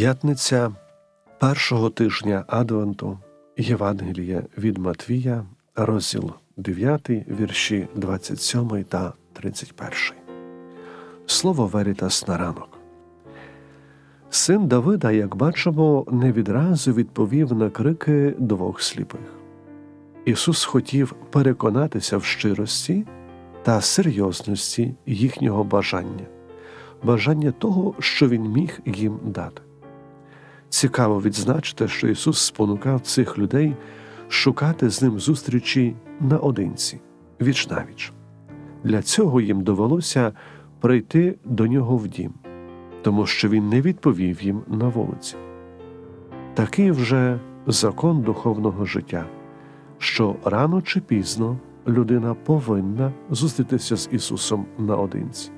П'ятниця першого тижня Адвенту Євангелія від Матвія, розділ 9, вірші 27 та 31. Слово Верітас на ранок. Син Давида, як бачимо, не відразу відповів на крики двох сліпих. Ісус хотів переконатися в щирості та серйозності їхнього бажання, бажання того, що Він міг їм дати. Цікаво відзначити, що Ісус спонукав цих людей шукати з ним зустрічі наодинці, віч навіч. Для цього їм довелося прийти до нього в дім, тому що він не відповів їм на вулиці. Такий вже закон духовного життя, що рано чи пізно людина повинна зустрітися з Ісусом наодинці.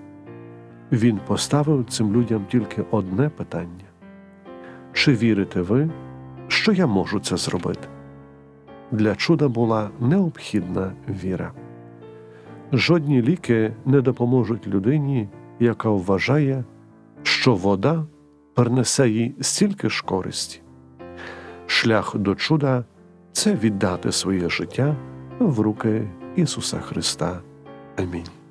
Він поставив цим людям тільки одне питання. Чи вірите ви, що я можу це зробити? Для чуда була необхідна віра. Жодні ліки не допоможуть людині, яка вважає, що вода принесе їй стільки ж користі. Шлях до чуда це віддати своє життя в руки Ісуса Христа. Амінь.